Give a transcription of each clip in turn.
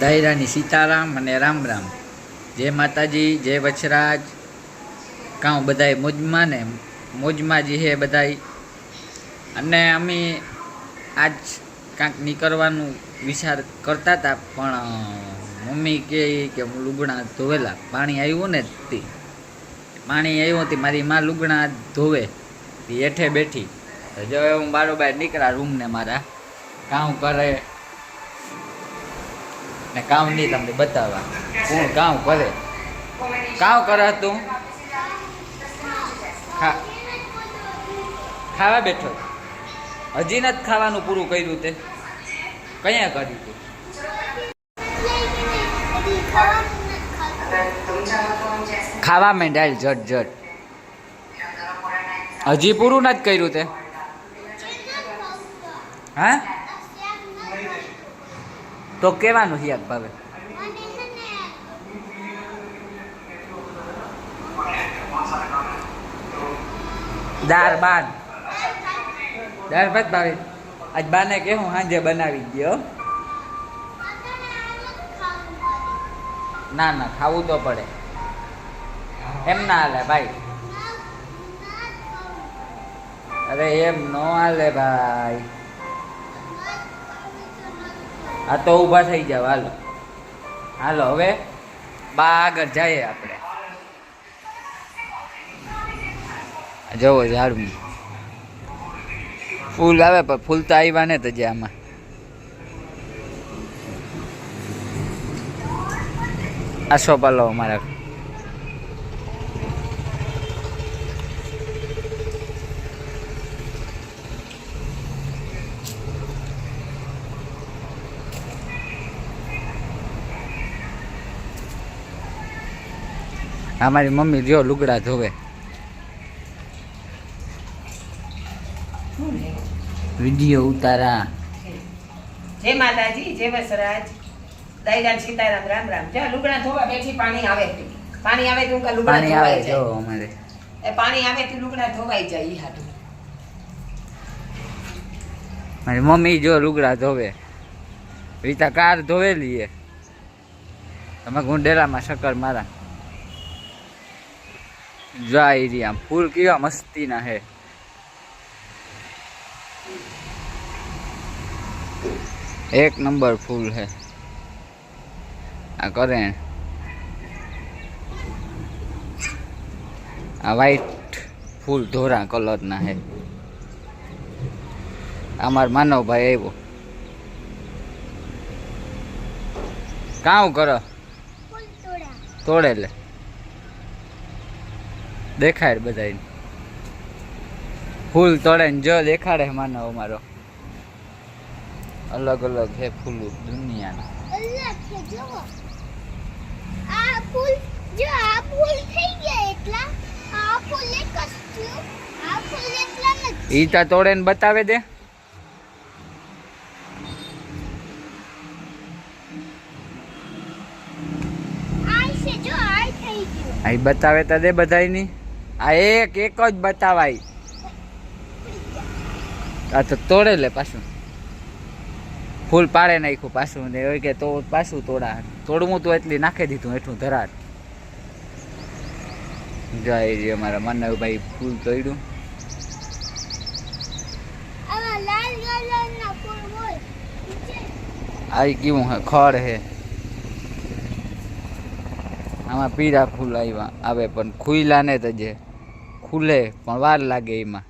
દાયરાની સીતારામ અને રામ રામ. જય માતાજી, જય વચરાજ. કાં બધાય મોજમાં ને મોજમાં જી હે બધાય. અને અમે આજ કાંક નીકળવાનું વિચાર કરતા હતા પણ મમ્મી કહે કે હું લુગણા ધોવેલા. પાણી આવ્યું ને તે. પાણી આવ્યું હતી મારી માં લુગણા ધોવે. હેઠે બેઠી. જો હું બારોબાર નીકળ્યા રૂમને મારા. કામ કરે? ને કામ નહીં તમને બતાવવા. કોણ કામ કરે? કામ કરે તું? ખાવા બેઠો? હજી નથી ખાવાનું પૂરું કર્યું તે. કયા કર્યું તું? ખાવા માંડાય જટ જટ. હજી પૂરું નથી કર્યું તે? હા? તો કેવાનું હિયાત ભાવે. દાળ બાન. દાર ભાત ભાવે. આજ બાને કે હું સાંજે બનાવી ગયો ના ના, ખાવું તો પડે. એમ ના હાલે ભાઈ. અરે એમ નો હાલે ભાઈ. આ તો ઊભા થઈ જાવ હાલો. હાલો, હવે બા આગળ જઈએ આપણે. જવો ઝાડવું ફૂલ આવે, પણ ફૂલ તો આવ્યા ને તો જે આમાં. આસો પાલો અમારા. અમારી મમ્મી જો લુગડા ધોવે. વીડિયો ઉતારા. જય માતાજી જય વસરાજ. દાયરાન સીતારામ રામ રામ. જો લુગડા ધોવા બેઠી પાણી આવે પાણી આવે તો લુગડા પાણી આવે જો અમારે. એ પાણી આવે તો લુગડા ધોવાઈ જાય ઈ હાટું. મારી મમ્મી જો લુગડા ધોવે. રીતા કાર ધોવેલી એ તમે ગુંડેરામાં શક્કર મારા. જાય એરિયા આમ. ફૂલ કેવા મસ્તીના હે એક નંબર ફૂલ હે આ કરે. આ વ્હાઈટ ફૂલ ધોરા કલરના હે અમાર માનવભાઈ આવ્યો. કામ કરો? તોડે લે. દેખાડ બધાય ફૂલ તોડે ને જો દેખાડે માનવ અમારો. અલગ અલગ હે ફૂલ દુનિયાના. આ ફૂલ જો આ ફૂલ થઈ ગયા એટલા આ ફૂલ એક જ થયું આ ફૂલ એટલા નથી. ઈ તા તોડે ને બતાવે દે. ઈ બતાવે તા દે બધાયની આ એક એક જ બતાવાય. આ તો તોડે લે પાછું. ફૂલ પાડે નાખ્યું પાછું ને હોય કે તો પાછું તોડા. તોડવું તો એટલી નાખી દીધું એટલું ધરાર. જય અમારા અમારા માનવભાઈ ફૂલ તોડ્યું. આવા લાલ કલરના ફૂલ હોય. છે આ કેવું હે ખડ હે. આમાં પીળા ફૂલ આવ્યા આવે પણ ખુલ્લા ને તો જે ખુલે, પણ વાર લાગે એમાં.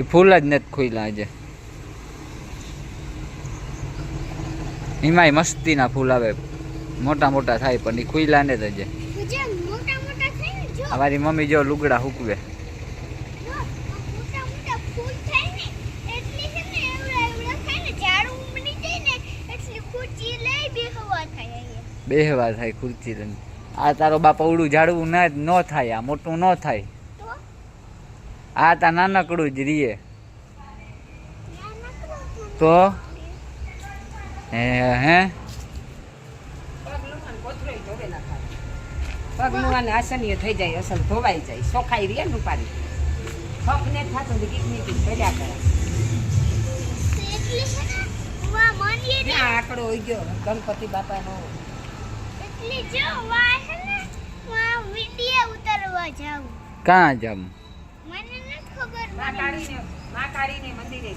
એ ફૂલ જ નથી ખુલ્લા આજે. એમાંય મસ્તીના ફૂલ આવે. મોટા મોટા થાય, પણ એ ખુલ્લા ને જે જે મોટા મોટા થાય ને જો અમારી મમ્મી જો લુગડા હુકવે બેહવા થાય થાય ખુરચી લઈને આ તારો બાપ અવડું ઝાડવું ના ન થાય આ મોટું ન થાય. આ તા નાનકડું જ રીએ. તો? હે હે પગલું અને આસનીય થઈ જાય અસલ ધોવાઈ જાય સોખાઈ રે ને ઉપાડી. ખપ ને થાતું તો કીક નીકળી કર્યા કરે. ઠેકડો હોઈ ગયો ગણપતિ બાપાનો એટલે જો વા ને વા વિડિયો ઉતારવા જાઉં કાં જમ મને નથી ખબરમાં મને કાળીને માં મંદિરે